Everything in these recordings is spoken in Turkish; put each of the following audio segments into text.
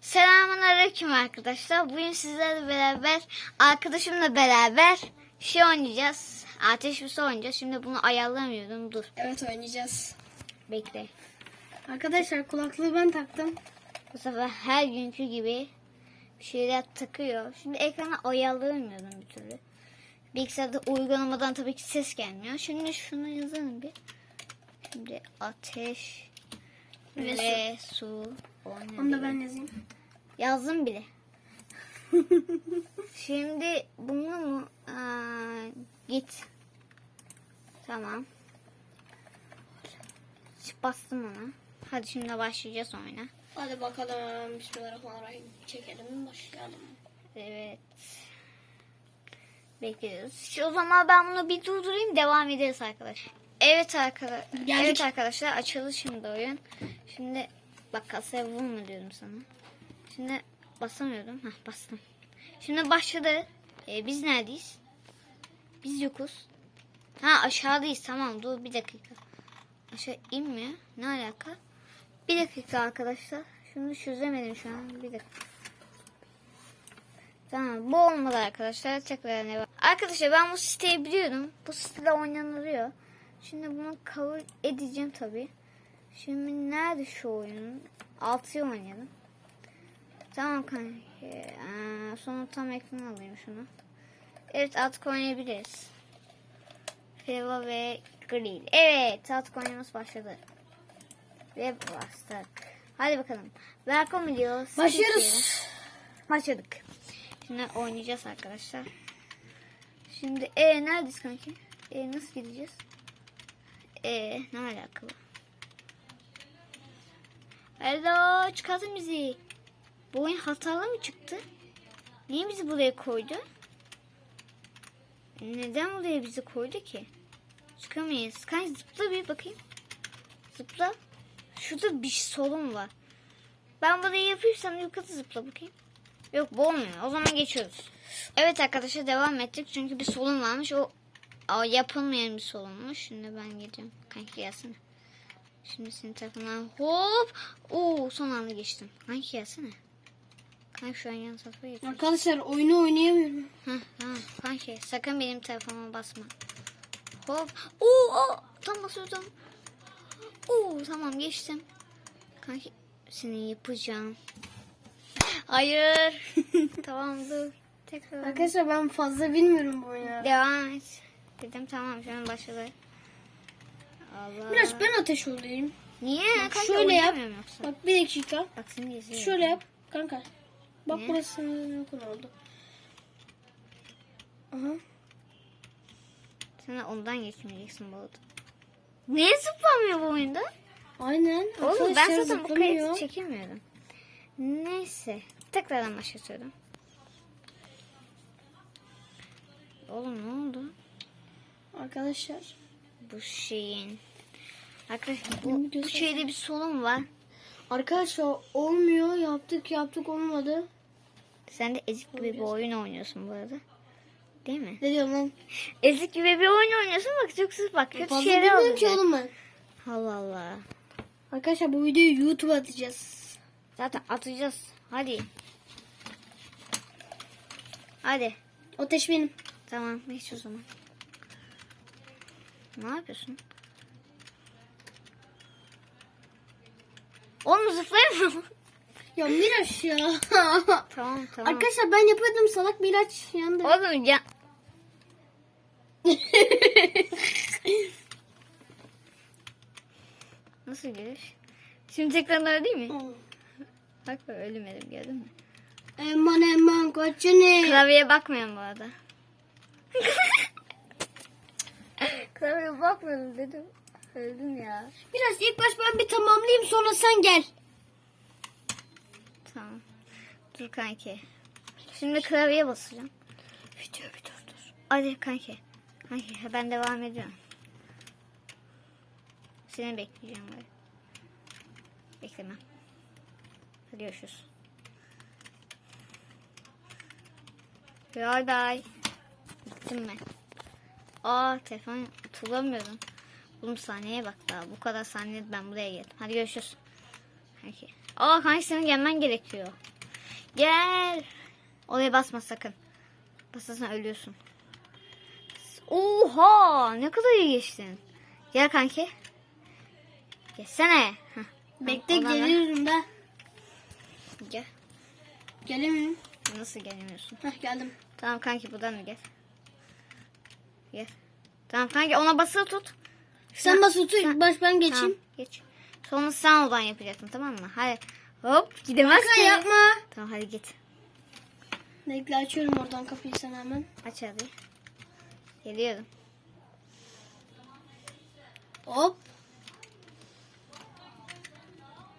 Selamünaleyküm arkadaşlar. Bugün sizlerle beraber arkadaşımla beraber şey oynayacağız. Ateş bir oynayacağız. Şimdi bunu ayarlamıyorum. Dur Evet oynayacağız. bekle. Arkadaşlar kulaklığı ben taktım. Bu sefer her günkü gibi bir şeyler takıyor. Şimdi ekrana ayarlayamıyorum bir türlü. Bilgisayarda uygulamadan tabii ki ses gelmiyor. Şimdi şunu yazalım bir. Şimdi ateş Ve ve, su. Onu da ben yazayım. Yazdım bile. Şimdi bunu mu? Aa, git. Tamam. Bastım ona. Hadi şimdi başlayacağız oyuna. Hadi bakalım. Bismillahirrahmanirrahim. Çekelim başlayalım. Evet. Bekliyoruz. O zaman ben bunu bir durdurayım devam ederiz arkadaşlar. Evet arkadaşlar. Geldik. Evet arkadaşlar açıldı şimdi oyun. Şimdi bak kasaya vurma diyorum sana. Şimdi basamıyordum. Hah bastım. Şimdi başladı. Ee, biz neredeyiz? Biz yokuz. Ha aşağıdayız tamam dur bir dakika. Aşağı inmiyor. Ne alaka? Bir dakika arkadaşlar. Şunu çözemedim şu an. Bir dakika. Tamam bu olmadı arkadaşlar. Tekrar ne var? Arkadaşlar ben bu siteyi biliyorum. Bu sitede oynanılıyor. Şimdi bunu kabul edeceğim tabi. Şimdi nerede şu oyunun? 6'yı oynayalım. Tamam kanka. Ee, sonra tam ekran alayım şunu. Evet artık oynayabiliriz. Feva ve Grill. Evet artık oynamamız başladı. Ve bastık. Hadi bakalım. Welcome diyor. Başlıyoruz. Başladık. Şimdi oynayacağız arkadaşlar. Şimdi e neredeyiz kanki? E nasıl gideceğiz? E ne alakalı? Hello çıkartın bizi. Bu oyun hatalı mı çıktı? Niye bizi buraya koydu? Neden buraya bizi koydu ki? Çıkamayız. Kanki zıpla bir bakayım. Zıpla. Şurada bir sorun var. Ben burayı yapayım sen yukarı zıpla bakayım. Yok bu olmuyor. O zaman geçiyoruz. Evet arkadaşlar devam ettik. Çünkü bir sorun varmış. O, o yapılmayan bir sorunmuş. Şimdi ben gidiyorum. Kanki gelsene. Şimdi senin tarafından hop. Oo son anda geçtim. Kanki gelsene. Kanki şu an yan tarafa geç. Arkadaşlar oyunu oynayamıyorum. Heh, tamam. Kanki sakın benim telefona basma. Hop. Oo, oo, tam basıyordum. Oo tamam geçtim. Kanki seni yapacağım. Hayır. tamam dur. Tekrar. Arkadaşlar ben fazla bilmiyorum bu oyunu. Devam et. Dedim tamam şu an başladı. Allah. Biraz ben ateş olayım. Niye? Bak Kanka şöyle yap. Yoksa. Bak bir dakika. Bak seni izliyorum. Şöyle yap kanka. Bak Ne? burası uygun oldu. Aha. Sen de ondan geçmeyeceksin bu arada. Niye zıplamıyor bu oyunda? Aynen. Oğlum ben zaten bu zıplamıyor. kayıtı çekemiyorum. Neyse. Tekrardan başlatıyorum. Oğlum ne oldu? Arkadaşlar. Bu şeyin. Arkadaşlar bu, bu şeyde bir sorun var. Arkadaşlar olmuyor. Yaptık yaptık olmadı. Sen de ezik gibi bir oyun oynuyorsun bu arada. Değil mi? Ne diyorum lan? Ezik gibi bir oyun oynuyorsun bak çok sırf bak kötü Fazla şeyler bilmiyorum ki olacak. oğlum ben. Allah Allah. Arkadaşlar bu videoyu YouTube'a atacağız. Zaten atacağız. Hadi. Hadi. Ateş benim. Tamam geç o zaman. Ne yapıyorsun? Oğlum zıplayamıyor. Ya Miraç ya. tamam tamam. Arkadaşlar ben yapıyordum salak Miraç yandı. Oğlum ya. Nasıl giriş? Şimdi tekrar öyle değil mi? Bak bak ölmedim gördün mü? Eman eman kaçını. Klavyeye bakmıyorum bu arada. Klavyeye bakmıyorum dedim. Öldüm ya. Biraz ilk baş ben bir tamamlayayım sonra sen gel. Tamam. Dur kanki. Şimdi klavyeye basacağım. Video bir dur dur. Hadi kanki. Kanki ben devam ediyorum. Seni bekleyeceğim böyle. Bekleme. Hadi görüşürüz. Bye bye. Gittim ben. Aa telefon tutamıyorum. Oğlum sahneye bak daha. Bu kadar saniye ben buraya geldim. Hadi görüşürüz. Kanki. Aa kanki senin gelmen gerekiyor. Gel. Oraya basma sakın. Basarsan ölüyorsun. Oha ne kadar iyi geçtin. Gel kanki. Geçsene. Heh, Bekle ver. geliyorum da. Gel. Gelemiyorum. Nasıl gelemiyorsun? Heh geldim. Tamam kanki buradan da gel. Gel. Tamam kanki ona basılı tut. Sen bas otur. sen- Baş ben geçeyim. Tamam, geç. Sonra sen oradan yapacaksın tamam mı? Hadi. Hop gidemez Kanka yapma. Tamam hadi git. Bekle açıyorum oradan kapıyı sana hemen. Aç hadi. Geliyorum. Hop.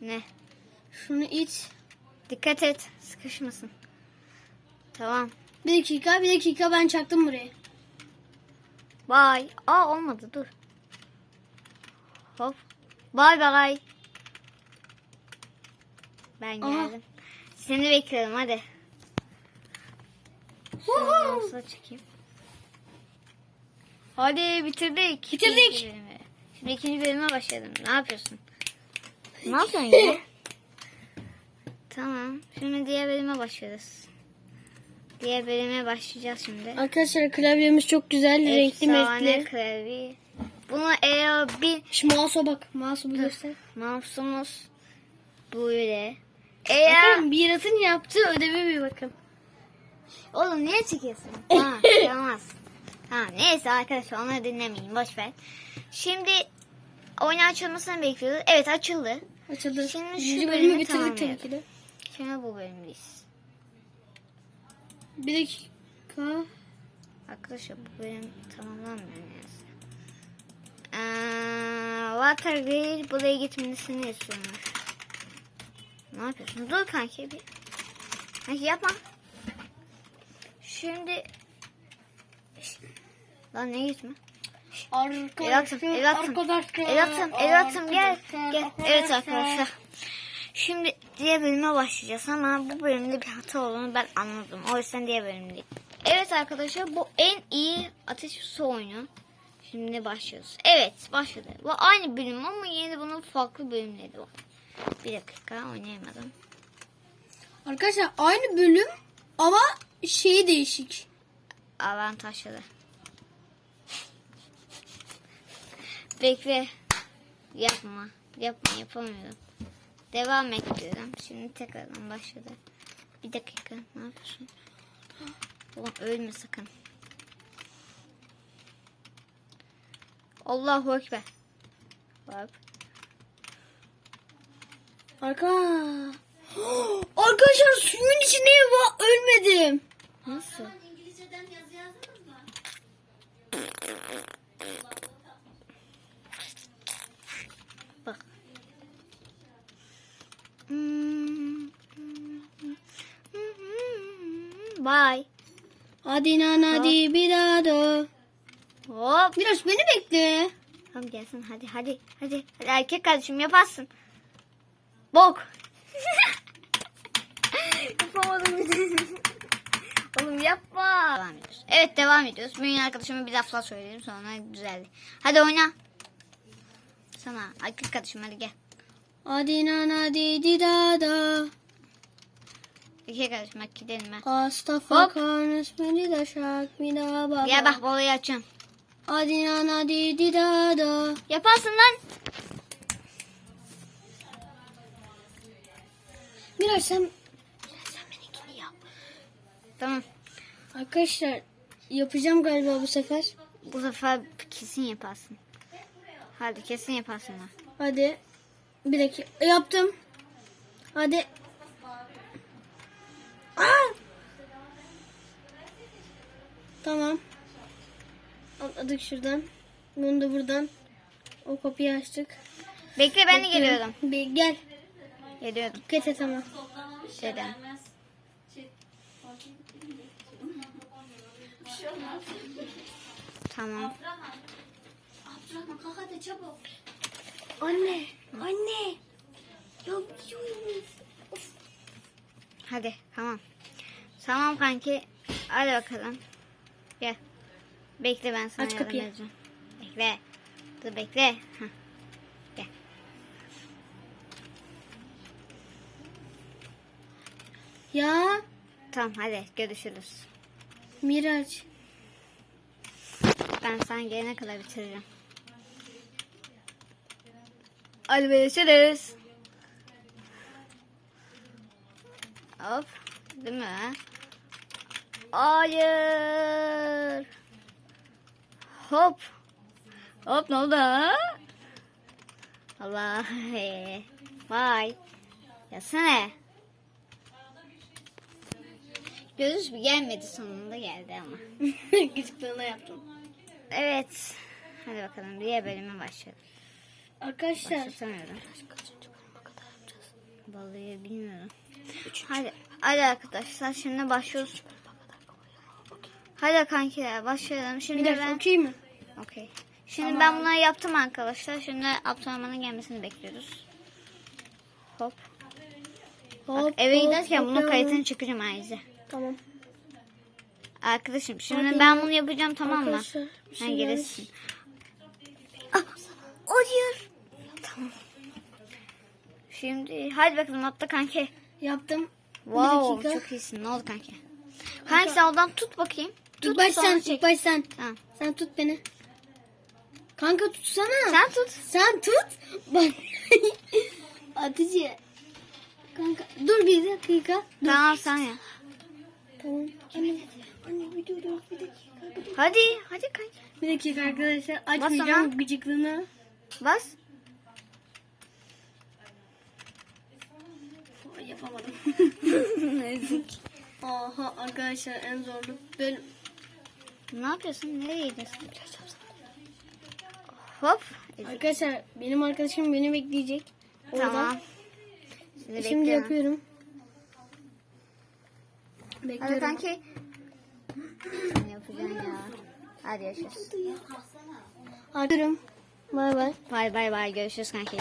Ne? Şunu it. Dikkat et. Sıkışmasın. Tamam. Bir dakika bir dakika ben çaktım burayı. Bye. Aa olmadı dur. Hop. Bye bye. Ben geldim. Seni bekliyorum hadi. Olsa çekeyim. Hadi bitirdik. Bitirdik. İkinci bölümü. Şimdi ikinci bölüme başladım. Ne yapıyorsun? Ne yapıyorsun ya? tamam. Şimdi diğer bölüme başlıyoruz. Diğer bölüme başlayacağız şimdi. Arkadaşlar klavyemiz çok güzel. Renkli Efsane renkli. klavye. Bunu eğer bir Şu mouse'a bak. Mouse'u bir göster. mouse'umuz böyle. Eğer Bakın bir yaratın yaptığı ödevi bir bakın. oğlum niye çekiyorsun? ha, olmaz. Ha, neyse arkadaşlar onları dinlemeyin boş ver. Şimdi oyun açılmasını bekliyoruz. Evet açıldı. Açıldı. Şimdi şu Birinci bölümü bitirdik tabii ki de. Şimdi bu bölümdeyiz. Bir dakika. Arkadaşlar bu bölüm tamamlanmıyor neyse. Ee, Watergate buraya gitmesini istiyormuş. Ne yapıyorsun? Dur kanki bir. Kanki yapma. Şimdi Lan ne gitme? Evlatım, evlatım, evlatım, evlatım gel, gel. Evet arkadaşlar. Şimdi diğer bölüme başlayacağız ama bu bölümde bir hata olduğunu ben anladım. O yüzden diğer bölümde. Evet arkadaşlar bu en iyi ateş su oyunu. Şimdi başlıyoruz. Evet başladı. Bu aynı bölüm ama yine de bunun farklı bölümleri var. Bir dakika oynayamadım. Arkadaşlar aynı bölüm ama şeyi değişik. Avantajlı. Bekle. Yapma. Yapma yapamıyorum. Devam et diyorum. Şimdi tekrardan başladı. Bir dakika. Ne yapıyorsun? Ulan ölme sakın. Allahu Ekber. Bak. Arka. Arkadaşlar suyun içindeyim va ölmedim. Nasıl? Bak. Bye. Hadi nan hadi bir daha da. Hop. Biraz beni bekle. Tamam gelsin hadi hadi hadi. Hadi erkek kardeşim yaparsın. Bok. Yapamadım. Oğlum yapma. Devam ediyoruz. Evet devam ediyoruz. Benim arkadaşıma bir lafla söyledim sonra düzeldi. Hadi oyna. Sana erkek kardeşim hadi gel. Hadi nan hadi di Erkek kardeşim hadi gidelim ben. Karnış beni de şak bir daha baba. Gel bak balayı açacağım. Hadi nan hadi di da da. Yaparsın lan. Biraz sen sen benimkini yap. Tamam. Arkadaşlar yapacağım galiba bu sefer. Bu sefer kesin yaparsın. Hadi kesin yaparsın lan. Hadi. Bir dakika. Yaptım. Hadi. Aa! Tamam. Atladık şuradan. Bunu da buradan. O kapıyı açtık. Bekle ben de geliyorum. Bir gel. Geliyorum. Dikkat et ama. Dedim. Tamam. Anne. Anne. Ya biliyorum. Hadi tamam. Tamam kanki. Hadi bakalım. Gel. Bekle ben sana Aç kapıyı. edeceğim. Bekle. Dur bekle. Heh. Gel. Ya Tamam hadi görüşürüz. Miraç. Ben sen gelene kadar bitireceğim. Hadi görüşürüz. Hop. Değil mi? Hayır. Hop. Hop ne oldu? Allah. Vay. Yasana. Görüş bir gelmedi sonunda geldi ama. Gıcıklığına yaptım. Evet. Hadi bakalım diğer bölüme başlayalım. Arkadaşlar. Başlatamıyorum. Vallahi bilmiyorum. Hadi, hadi arkadaşlar şimdi başlıyoruz. Hadi kankiler başlayalım. Şimdi Miraç ben... okey mi? Okey. Şimdi ben bunları yaptım arkadaşlar. Şimdi Abdurrahman'ın gelmesini bekliyoruz. Hop. Hop, Eve hop, giderken bunun hop, kayıtını çıkacağım ayrıca. Tamam. Arkadaşım şimdi Hadi ben bunu yapacağım tamam mı? Arkadaşlar, bir Sen şey gelirsin. Ah, hayır. Tamam. Şimdi hadi bakalım atla kanki. Yaptım. Wow çok iyisin. Ne oldu kanki? Kanki sen oradan tut bakayım. Tut baş sen, çek. baş sen. Tamam. Sen tut beni. Kanka tutsana. Sen tut. Sen tut. Bak. Hatice. Kanka dur bir dakika. Dur. Tamam sen ya. Tamam. Anne, anne bir dur bir dakika. Bir dakika, Hadi hadi kanki. bir dakika arkadaşlar açmayacağım gıcıklığını. Bas. Yapamadım. Aha arkadaşlar en zorlu bölüm. Ne yapıyorsun? Nereye gidiyorsun? Hop. Arkadaşlar benim arkadaşım beni bekleyecek. Orada. Tamam. Şimdi, Şimdi bekliyorum. yapıyorum. Hadi Bekliyorum. kanki. Ne yapacaksın ya? Hadi görüşürüz. Arıyorum. Bay bay. Bay bay bay görüşürüz kanki.